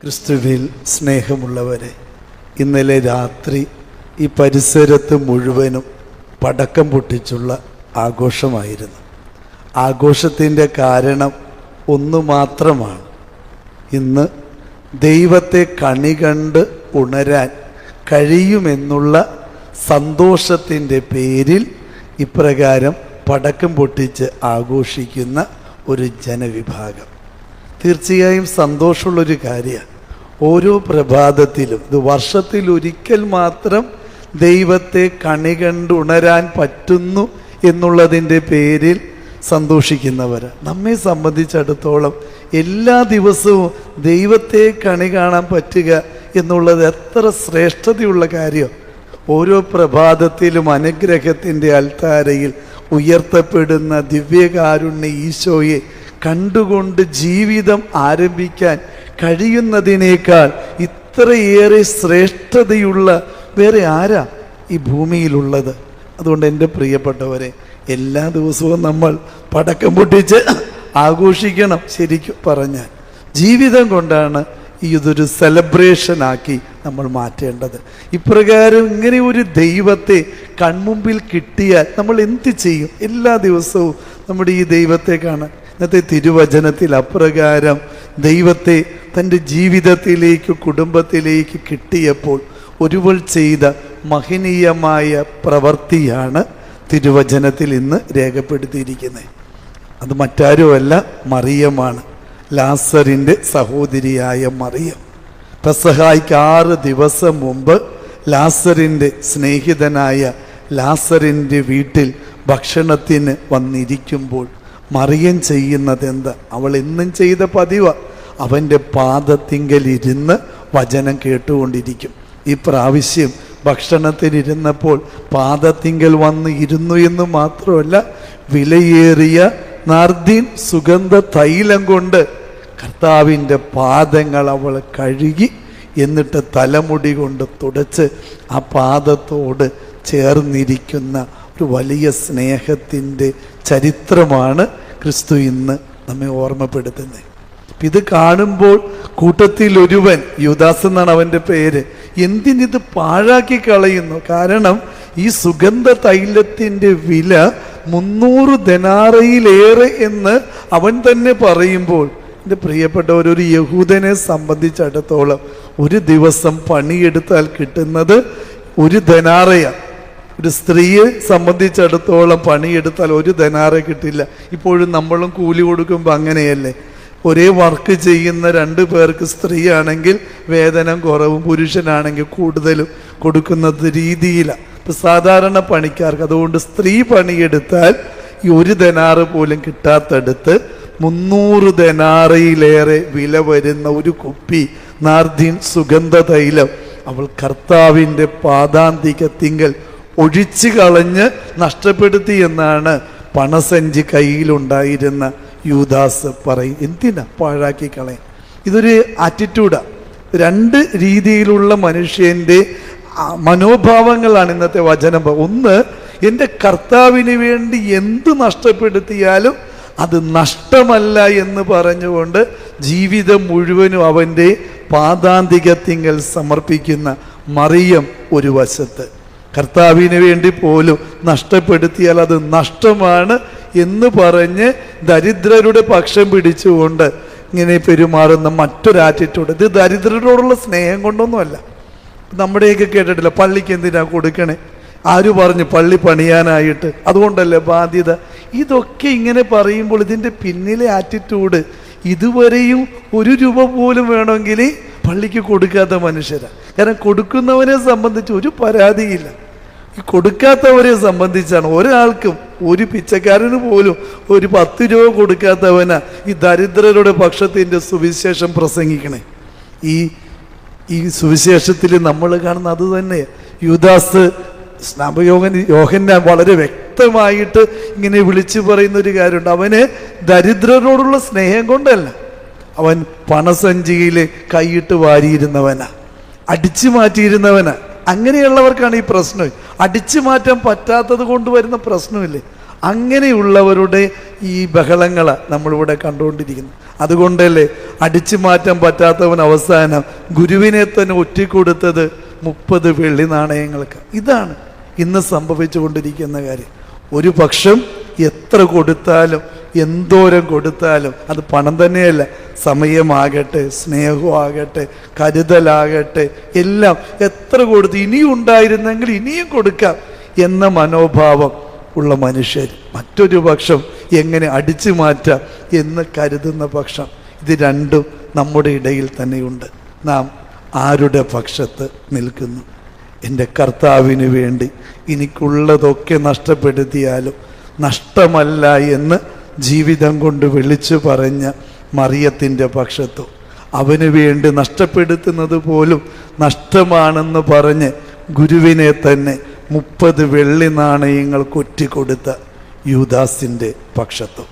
ക്രിസ്തുവിൽ സ്നേഹമുള്ളവരെ ഇന്നലെ രാത്രി ഈ പരിസരത്ത് മുഴുവനും പടക്കം പൊട്ടിച്ചുള്ള ആഘോഷമായിരുന്നു. ആഘോഷത്തിന്റെ കാരണം ഒന്ന് മാത്രമാണ്. ഇന്ന് ദൈവത്തെ കണി കണ്ട് ഉണരാൻ കഴിയുമെന്നുള്ള സന്തോഷത്തിന്റെ പേരിൽ ഇപ്രകാരം പടക്കം പൊട്ടിച്ച് ആഘോഷിക്കുന്ന ഒരു ജനവിഭാഗം. തീർച്ചയായും സന്തോഷമുള്ളൊരു കാര്യമാണ്. ഓരോ പ്രഭാതത്തിലും ഇത് വർഷത്തിൽ ഒരിക്കൽ മാത്രം ദൈവത്തെ കണി കണ്ട് ഉണരാൻ പറ്റുന്നു എന്നുള്ളതിന്റെ പേരിൽ സന്തോഷിക്കുന്നവർ നമ്മെ സംബന്ധിച്ചിടത്തോളം എല്ലാ ദിവസവും ദൈവത്തെ കണി കാണാൻ പറ്റുക എന്നുള്ളത് എത്ര ശ്രേഷ്ഠതയുള്ള കാര്യം ഓരോ പ്രഭാതത്തിലും അനുഗ്രഹത്തിന്റെ അൽത്താരയിൽ ഉയർത്തപ്പെടുന്ന ദിവ്യകാരുണ്യ ഈശോയെ കണ്ടുകൊണ്ട് ജീവിതം ആരംഭിക്കാൻ കഴിയുന്നതിനേക്കാൾ ഇത്രയേറെ ശ്രേഷ്ഠതയുള്ള വേറെ ആരാ ഈ ഭൂമിയിലുള്ളത്? അതുകൊണ്ട് എന്റെ പ്രിയപ്പെട്ടവരെ എല്ലാ ദിവസവും നമ്മൾ പടക്കം പൊട്ടിച്ച് ആഘോഷിക്കണം ശരിക്കും പറഞ്ഞാൽ. ജീവിതം കൊണ്ടാണ് ഈ ഇതൊരു സെലബ്രേഷനാക്കി നമ്മൾ മാറ്റേണ്ടത്. ഇപ്രകാരം ഇങ്ങനെ ഒരു ദൈവത്തെ കൺമുമ്പിൽ കിട്ടിയാൽ നമ്മൾ എന്ത് ചെയ്യും? എല്ലാ ദിവസവും നമ്മുടെ ഈ ദൈവത്തെ കാണാൻ. ഇന്നത്തെ തിരുവചനത്തിൽ അപ്രകാരം ദൈവത്തെ തന്റെ ജീവിതത്തിലേക്ക് കുടുംബത്തിലേക്ക് കിട്ടിയപ്പോൾ ഒരുവൾ ചെയ്ത മഹനീയമായ പ്രവൃത്തിയാണ് തിരുവചനത്തിൽ ഇന്ന് രേഖപ്പെടുത്തിയിരിക്കുന്നത്. അത് മറ്റാരുമല്ല മറിയമാണ്. ലാസറിന്റെ സഹോദരിയായ മറിയം. പെസഹായിക്ക് ആറ് ദിവസം മുമ്പ് ലാസറിന്റെ സ്നേഹിതനായ ലാസറിന്റെ വീട്ടിൽ ഭക്ഷണത്തിന് വന്നിരിക്കുമ്പോൾ മറിയം ചെയ്യുന്നത് എന്താ അവൾ എന്നും ചെയ്ത പതിവ. അവന്റെ പാദത്തിങ്കലിരുന്ന് വചനം കേട്ടുകൊണ്ടിരിക്കും. ഈ പ്രാവശ്യം ഭക്ഷണത്തിനിരുന്നപ്പോൾ പാദത്തിങ്കൽ വന്ന് ഇരുന്നു എന്ന് മാത്രമല്ല വിലയേറിയ നാർദീൻ സുഗന്ധ തൈലം കൊണ്ട് കർത്താവിന്റെ പാദങ്ങൾ അവൾ കഴുകി എന്നിട്ട് തലമുടി കൊണ്ട് തുടച്ച് ആ പാദത്തോട് ചേർന്നിരിക്കുന്ന ഒരു വലിയ സ്നേഹത്തിന്റെ ചരിത്രമാണ് ക്രിസ്തു ഇന്ന് നമ്മെ ഓർമ്മപ്പെടുത്തുന്നത്. ഇത് കാണുമ്പോൾ കൂട്ടത്തിൽ ഒരുവൻ യുദാസ് എന്നാണ് അവന്റെ പേര് എന്തിനിത് പാഴാക്കി കളയുന്നു? കാരണം ഈ സുഗന്ധ തൈലത്തിന്റെ വില മുന്നൂറ് ധനാറയിലേറെ എന്ന് അവൻ തന്നെ പറയുമ്പോൾ എന്റെ പ്രിയപ്പെട്ടവർ ഒരു യഹൂദനെ സംബന്ധിച്ചിടത്തോളം ഒരു ദിവസം പണിയെടുത്താൽ കിട്ടുന്നത് ഒരു ധനാറയാണ്. ഒരു സ്ത്രീയെ സംബന്ധിച്ചിടത്തോളം പണിയെടുത്താൽ ഒരു ധനാറ കിട്ടില്ല. ഇപ്പോഴും നമ്മളും കൂലി കൊടുക്കുമ്പോൾ അങ്ങനെയല്ലേ? ഒരേ വർക്ക് ചെയ്യുന്ന രണ്ട് പേർക്ക് സ്ത്രീയാണെങ്കിൽ വേതനം കുറവും പുരുഷനാണെങ്കിൽ കൂടുതലും കൊടുക്കുന്നത് രീതിയിലാണ് ഇപ്പം സാധാരണ പണിക്കാർക്ക് അതുകൊണ്ട് സ്ത്രീ പണിയെടുത്താൽ ഈ ഒരു ധനാറ് പോലും കിട്ടാത്തടുത്ത് മുന്നൂറ് ധനാറയിലേറെ വില വരുന്ന ഒരു കുപ്പി നാർദിൻ സുഗന്ധ തൈലം. അവൾ കർത്താവിന്റെ പാദാന്തികത്തിങ്കൽ ഒഴിച്ചു കളഞ്ഞ് നഷ്ടപ്പെടുത്തി എന്നാണ് പണസഞ്ചി കയ്യിലുണ്ടായിരുന്ന യൂദാസ് പറയും. എന്തിനാ പാഴാക്കി കളയാൻ? ഇതൊരു ആറ്റിറ്റ്യൂഡാണ് രണ്ട് രീതിയിലുള്ള മനുഷ്യന്റെ മനോഭാവങ്ങളാണ് ഇന്നത്തെ വചനം. ഒന്ന് എന്റെ കർത്താവിന് വേണ്ടി എന്ത് നഷ്ടപ്പെടുത്തിയാലും അത് നഷ്ടമല്ല എന്ന് പറഞ്ഞുകൊണ്ട് ജീവിതം മുഴുവനും അവന്റെ പാദാന്തികത്തിങ്കൽ സമർപ്പിക്കുന്ന മറിയം ഒരു വശത്ത്. കർത്താവിന് വേണ്ടി പോലും നഷ്ടപ്പെടുത്തിയാൽ അത് നഷ്ടമാണ് എന്ന് പറഞ്ഞ് ദരിദ്രരുടെ പക്ഷം പിടിച്ചുകൊണ്ട് ഇങ്ങനെ പെരുമാറുന്ന മറ്റൊരു ആറ്റിറ്റ്യൂഡ് ഇത് ദരിദ്രരോടുള്ള സ്നേഹം കൊണ്ടൊന്നുമല്ല. നമ്മുടെയൊക്കെ കേട്ടിട്ടില്ല പള്ളിക്ക് എന്തിനാ കൊടുക്കണേ? ആര് പറഞ്ഞു പള്ളി പണിയാനായിട്ട്? അതുകൊണ്ടല്ലേ ബാധ്യത? ഇതൊക്കെ ഇങ്ങനെ പറയുമ്പോൾ ഇതിന്റെ പിന്നിലെ ആറ്റിറ്റ്യൂഡ് ഇതുവരെയും ഒരു രൂപ പോലും വേണമെങ്കിൽ പള്ളിക്ക് കൊടുക്കാത്ത മനുഷ്യരാണ് കാരണം കൊടുക്കുന്നവരെ സംബന്ധിച്ച് ഒരു പരാതിയില്ല. ഈ കൊടുക്കാത്തവരെ സംബന്ധിച്ചാണ് ഒരാൾക്കും ഒരു പിച്ചക്കാരന് പോലും ഒരു പത്ത് രൂപ കൊടുക്കാത്തവനാ ഈ ദരിദ്രരുടെ പക്ഷത്തിന്റെ സുവിശേഷം പ്രസംഗിക്കണേ. ഈ ഈ സുവിശേഷത്തിൽ നമ്മൾ കാണുന്ന അത് തന്നെ യുദാസ് സ്നാപയോഗൻ യോഹന്നാൻ വളരെ വ്യക്തമായിട്ട് ഇങ്ങനെ വിളിച്ചു പറയുന്ന ഒരു കാര്യമുണ്ട്. അവന് ദരിദ്രരോടുള്ള സ്നേഹം കൊണ്ടല്ല. അവൻ പണസഞ്ചിയിൽ കൈയിട്ട് വാരിയിരുന്നവനാ. അടിച്ചു മാറ്റിയിരുന്നവനാ. അങ്ങനെയുള്ളവർക്കാണ് ഈ പ്രശ്നം. അടിച്ചു മാറ്റാൻ പറ്റാത്തത് കൊണ്ട് വരുന്ന പ്രശ്നമില്ലേ. അങ്ങനെയുള്ളവരുടെ ഈ ബഹളങ്ങളാണ് നമ്മളിവിടെ കണ്ടുകൊണ്ടിരിക്കുന്നു അതുകൊണ്ടല്ലേ അടിച്ചു മാറ്റാൻ പറ്റാത്തവൻ അവസാനം ഗുരുവിനെ തന്നെ ഒറ്റിക്കൊടുത്തത് മുപ്പത് വെള്ളി നാണയങ്ങൾക്ക്. ഇതാണ് ഇന്ന് സംഭവിച്ചുകൊണ്ടിരിക്കുന്ന കാര്യം. ഒരു പക്ഷം എത്ര കൊടുത്താലും എന്തോരം കൊടുത്താലും അത് പണം തന്നെയല്ല. സമയമാകട്ടെ സ്നേഹമാകട്ടെ കരുതലാകട്ടെ എല്ലാം എത്ര കൊടുത്ത് ഇനിയും ഉണ്ടായിരുന്നെങ്കിൽ ഇനിയും കൊടുക്കാം എന്ന മനോഭാവം ഉള്ള മനുഷ്യർ മറ്റൊരു പക്ഷം എങ്ങനെ അടിച്ചു മാറ്റാം എന്ന് കരുതുന്ന പക്ഷം ഇത് രണ്ടും നമ്മുടെ ഇടയിൽ തന്നെയുണ്ട്. നാം ആരുടെ പക്ഷത്ത് നിൽക്കുന്നു? എന്റെ കർത്താവിന് വേണ്ടി എനിക്കുള്ളതൊക്കെ നഷ്ടപ്പെടുത്തിയാലും നഷ്ടമല്ല എന്ന് ജീവിതം കൊണ്ട് വിളിച്ചു പറഞ്ഞ മറിയത്തിന്റെ പക്ഷത്തു. അവന് വേണ്ടി നഷ്ടപ്പെടുത്തുന്നത് പോലും നഷ്ടമാണെന്ന് പറഞ്ഞ് ഗുരുവിനെ തന്നെ മുപ്പത് വെള്ളി നാണയങ്ങൾ കൊറ്റിക്കൊടുത്ത യൂദാസിന്റെ പക്ഷത്വം